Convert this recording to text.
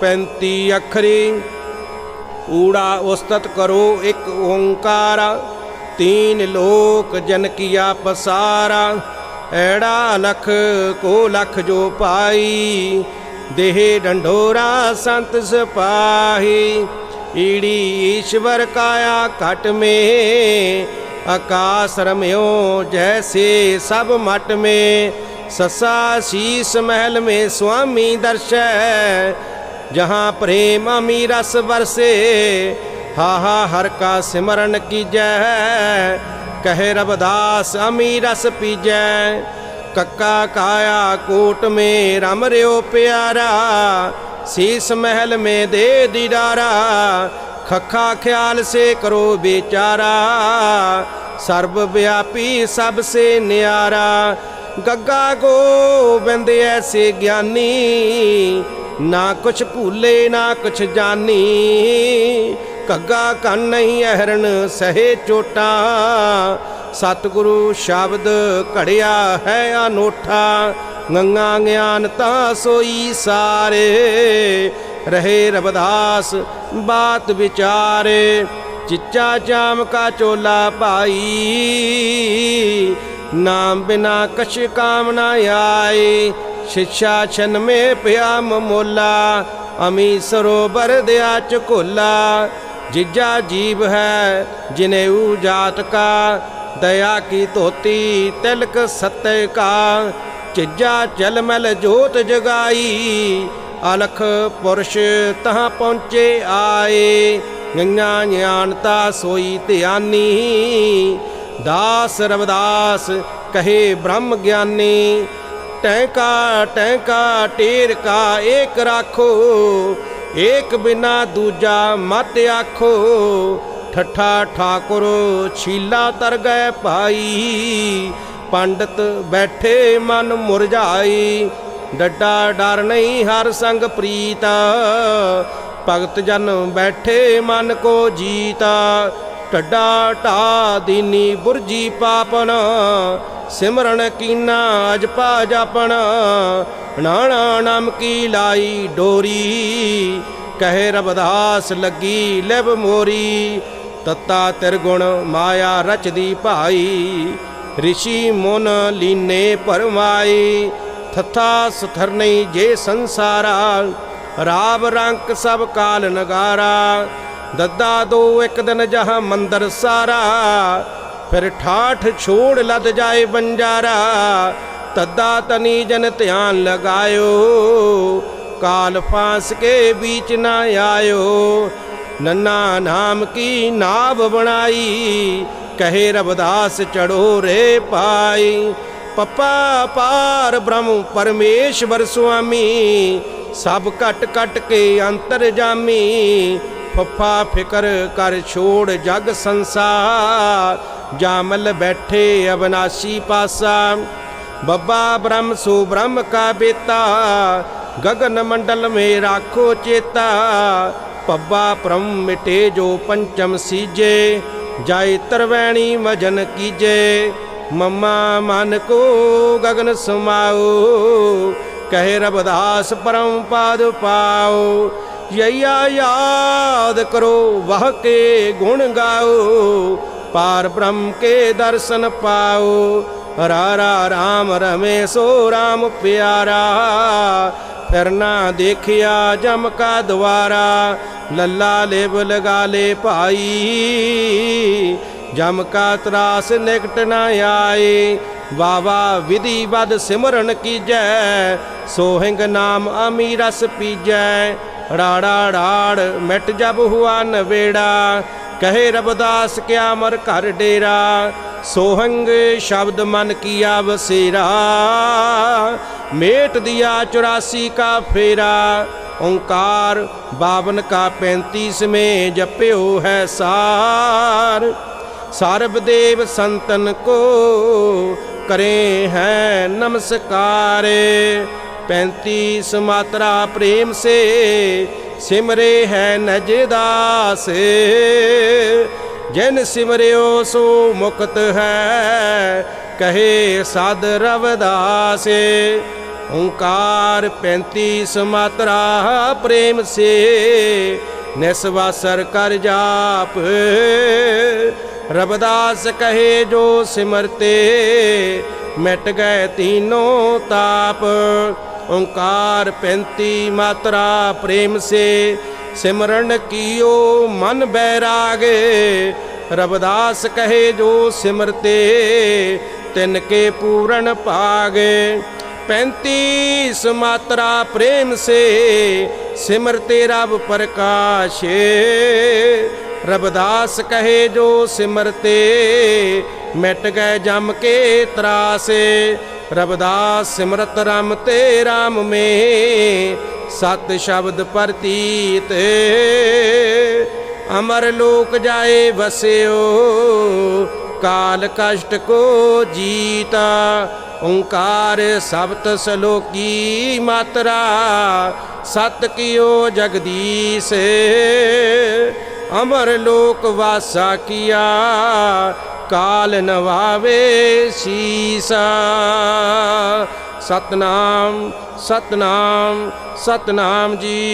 ਪੈਂਤੀ ਅੱਖਰੀ, ਊੜਾ ਉਸਤਤ ਕਰੋ ਇੱਕ ਓੰਕਾਰ, ਤੀਨ ਲੋਕ ਜਨ ਕੀਆ ਪਸਾਰਾ, ਐੜਾ ਲਖ ਕੋ ਲਖ ਜੋ ਪਾਈ, ਦੇਹ ਡੰਡੋਰਾ ਸੰਤ ਸਪਾਹੀ, ਈੜੀ ਈਸ਼ਵਰ ਕਾਇਆ ਘਟ ਮੇ ਆਕਾਸ ਰਮਿਓ, ਜੈਸੇ ਸਭ ਮਟ ਮੇ, ਸਸਾ ਸੀਸ ਮਹਿਲ ਮੇ ਸੁਆਮੀ ਦਰਸ਼ੈ। ਜਹਾਂ ਪ੍ਰੇਮ ਅਮੀ ਰਸ ਵਰਸੇ ਹਾ ਹਾ ਹਰ ਕਾ ਸਿਮਰਨ ਕੀਜੈ। ਕਹੇ ਰਬਦਾਸ ਅਮੀ ਰਸ ਪੀਜੈ, ਕੱਕਾ ਕਾਇਆ ਕੋਟ ਮੇ ਰਮ ਰਿਓ ਪਿਆਰਾ। ਸੀਸ ਮਹਿਲ ਮੇ ਦੇ ਦੀਦਾਰਾ ਖੱਖਾ ਖਿਆਲ ਸੇ ਕਰੋ ਵਿਚਾਰਾ। ਸਰਬ ਵਿਆਪੀ ਸਭ ਸੇ ਨਿਆਰਾ। ਗੱਗਾ ਗੋਬਿੰਦ ਐਸੇ ਗਿਆਨੀ, ਨਾ ਕੁਛ ਭੂਲੇ, ਨਾ ਕੁਛ ਜਾਣੀ ਕੱਗਾ ਕੰਨ ਨਹੀਂ ਅਹਰਨ ਸਹੇ ਚੋਟਾ। ਸਤਿਗੁਰੂ ਸ਼ਬਦ ਘੜਿਆ ਹੈ ਅਨੋਠਾ। ਗੰਗਾ ਗਿਆਨ ਤਾਂ ਸੋਈ ਸਾਰੇ। ਰਹੇ ਰਬਦਾਸ ਬਾਤ ਵਿਚਾਰੇ, ਚਿੱਚਾ ਚਾਮ ਕਾ ਚੋਲਾ ਭਾਈ। ਨਾਮ ਬਿਨਾ ਕਛ ਕਾਮ ਨਾ ਆਏ ਸ਼ਿक्षा ਛਨ ਮੇ ਪਿਆ ਮਮੋਲਾ ਅਮੀ ਸਰੋਬਰ ਦਿਆ ਚਕੋਲਾ ਜਿਜਾ ਜੀਵ ਹੈ ਜਿਨੇਊ ਜਾਤ ਕਾ, ਦਇਆ ਕੀ ਧੋਤੀ ਤਿਲਕ ਸਤਿ ਕਾ। ਚਿਜਾ ਚਲ ਮਲ ਜੋਤ ਜਗਾਈ ਅਲਖ ਪੁਰਸ਼ ਤਹਾਂ ਪਹੁੰਚੇ ਆਏ, ਗੰਗਾ ਗਿਆਨਤਾ ਸੋਈ ਧਿਆਨੀ। ਦਾਸ ਰਵਦਾਸ ਕਹੇ ਬ੍ਰਹਮ ਗਿਆਨੀ, ਟੈਂਕਾ ਟੈਂਕਾ ਟੇਰ ਕਾ ਏਕ ਰਾਖੋ, ਏਕ ਬਿਨਾ ਦੂਜਾ ਮਤ ਆਖੋ। ਠੱਠਾ ਠਾਕੁਰ ਛੀਲਾ ਤਰ ਗਏ ਭਾਈ ਪੰਡਤ ਬੈਠੇ ਮਨ ਮੁਰਝਾਈ। ਡੱਡਾ ਡਰ ਨਹੀਂ ਹਰ ਸੰਗ ਪ੍ਰੀਤ। ਭਗਤ ਜਨ ਬੈਠੇ ਮਨ ਕੋ ਜੀਤਾ। ਟੱਡਾ ਢਾ ਦੀਨੀ ਬੁਰਜੀ ਪਾਪਨ। ਸਿਮਰਨ ਕੀਨਾ ਅਜਪਾ ਜਾਪਣ ਨਾਣਾ ਨਾਮ ਕੀ ਲਾਈ ਡੋਰੀ। ਕਹੇ ਰਬਦਾਸ ਲੱਗੀ ਲਿਵ ਮੋਰੀ। ਤਤਾ ਤਿਰਗੁਣ ਮਾਇਆ ਰਚਦੀ ਭਾਈ। ਰਿਸ਼ੀ ਮੁਨ ਲੀਨੇ ਪਰਮਾਈ ਥੱਥਾ ਸੁਥਰ ਨਹੀਂ ਜੇ ਸੰਸਾਰਾ, ਰਾਵ ਰੰਕ ਸਭ ਕਾਲ ਨਗਾਰਾ। ਦੱਦਾ ਦੋ ਇੱਕ ਦਿਨ ਜਹਾਂ ਮੰਦਰ ਸਾਰਾ, ਫਿਰ ਠਾਠ ਛੋੜ ਲਦ ਜਾਏ ਬੰਜਾਰਾ ਤੱਦਾ ਤਨੀ ਜਨ ਧਿਆਨ ਲਗਾਇਓ, ਕਾਲ ਫਾਂਸ ਕੇ ਵਿੱਚ ਨਾ ਆਇਓ। ਨੰਨਾ ਨਾਮ ਕੀ ਨਾਭ ਬਣਾਈ, ਕਹੇ ਰਬਦਾਸ ਚੜੋ ਰੇ ਪਾਈ। ਪਪਾ ਪਾਰ ਬ੍ਰਹਮ ਪਰਮੇਸ਼ਵਰ ਸੁਆਮੀ, ਸਭ ਕਟ ਕਟ ਕੇ ਅੰਤਰ ਜਾਮੀ। ਫੱਫਾ ਫਿਕਰ ਕਰ ਛੋੜ ਜਗ ਸੰਸਾਰ, ਜਾਮਲ ਬੈਠੇ ਅਬਨਾਸੀ ਪਾਸਾ। ਬੱਬਾ ਬ੍ਰਹਮ ਸੋ ਬ੍ਰਹਮ ਕਾ ਬੇਤਾ ਗगन ਮੰਡਲ ਮੇ ਰਾਖੋ ਚੇਤਾ। ਪੱਬਾ ਪ੍ਰਮ ਮਿਟੇ ਜੋ ਪੰਚਮ ਸੀਜੇ ਜਾਇ ਤਰਵੈਣੀ ਮਜਨ ਕੀਜੇ। ਮਮਾ ਮਨ ਕੋ ਗगन ਸੁਮਾਓ, ਕਹੇ ਰਬਦਾਸ ਪਰਮ ਪਾਦ ਪਾਓ। ਯਈਆ ਯਾਦ ਕਰੋ ਵਹ ਕੇ ਗੁਣ ਗਾਓ, ਪਾਰ ਬ੍ਰਹਮ ਕੇ ਦਰਸ਼ਨ ਪਾਓ। ਰਾਰਾ ਰਾਮ ਰਮੇ ਸੋ ਰਾਮ ਪਿਆਰਾ, ਫਿਰ ਨਾ ਦੇਖਿਆ ਜਮ ਕਾ ਦਵਾਰਾ ਲੱਲਾ ਲੇਬ ਲਗਾ ਲੈ ਭਾਈ ਜਮ ਕਾ ਤਰਾਸ ਨਿਕਟ ਨਾ ਆਏ। ਵਾਵਾ ਵਿਧੀ ਬਦ ਸਿਮਰਨ ਕੀਜੈ। ਸੋਹਿੰਗ ਨਾਮ ਅਮੀ ਰਸ ਪੀਜੈ। ਰਾੜਾ ਰਾੜ ਮਿਟ ਜਬ ਹੁਆ ਨਵੇੜਾ। ਕਹੇ ਰਬਦਾਸ ਕਿਆ ਮਰ ਘਰ ਡੇਰਾ। ਸੋਹੰਗ ਸ਼ਬਦ ਮਨ ਕੀਆ ਵਸੇਰਾ। ਮੇਟ ਦਿਆ 84 ਕਾ ਫੇਰਾ। ਓੰਕਾਰ ਬਾਵਨ ਕਾ 35 में ਜਪਿਓ ਹੈ ਸਾਰ। ਸਰਬਦੇਵ ਸੰਤਨ ਕੋ ਕਰੇ ਹੈ ਨਮਸਕਾਰ। 35 ਮਾਤਰਾ ਪ੍ਰੇਮ ਸੇ, ਸਿਮਰੇ ਹੈ ਨਜਦਾਸ ਜਿਨ ਸਿਮਰਿਓ ਸੋ ਮੁਕਤ ਹੈ, ਕਹੇ ਸਦ ਰਵਦਾਸ। ਓੰਕਾਰ 35 ਮਾਤਰਾ ਪ੍ਰੇਮ ਸੇ, ਨਿਸਵਾਸਰ ਕਰ ਜਾਪ। ਰਬਦਾਸ ਕਹੇ ਜੋ ਸਿਮਰਤੇ, ਮਿਟ ਗਏ ਤੀਨੋਂ ਤਾਪ। ਓੰਕਾਰ 35 ਮਾਤਰਾ ਪ੍ਰੇਮ ਸੇ, ਸਿਮਰਨ ਕੀਓ ਮਨ ਬੈਰਾਗੇ। ਰਬਦਾਸ ਕਹੇ ਜੋ ਸਿਮਰਤੇ, ਤਿਨ ਕੇ ਪੂਰਨ ਭਾਗੇ। 35 ਸਮਾਤਰਾ ਪ੍ਰੇਮ ਸੇ, ਸਿਮਰਤੇ ਰਬ ਪ੍ਰਕਾਸ਼ੇ। ਰਬਦਾਸ ਕਹੇ ਜੋ ਸਿਮਰਤੇ, ਮਿਟ ਗਏ ਜਮ ਕੇ ਤਰਾਸੇ। ਰਬਦਾਸ ਸਿਮਰਤ ਰਮ ਤੇ ਰਾਮ ਮੇ, ਸਤ ਸ਼ਬਦ ਪ੍ਰਤੀਤ। ਅਮਰ ਲੋਕ ਜਾਏ ਵਸਿਓ ਕਾਲ ਕਸ਼ਟ ਕੋ ਜੀਤਾ, ਓੰਕਾਰ ਸਬਤ ਸਲੋਕੀ ਮਾਤਰਾ, ਸਤ ਕੀਓ ਜਗਦੀਸ਼, ਅਮਰ ਲੋਕ ਵਾਸਾ ਕੀਆ, ਕਾਲ ਨਵਾਵੇ ਸੀਸਾ। ਸਤਨਾਮ ਸਤਨਾਮ ਸਤਨਾਮ ਜੀ।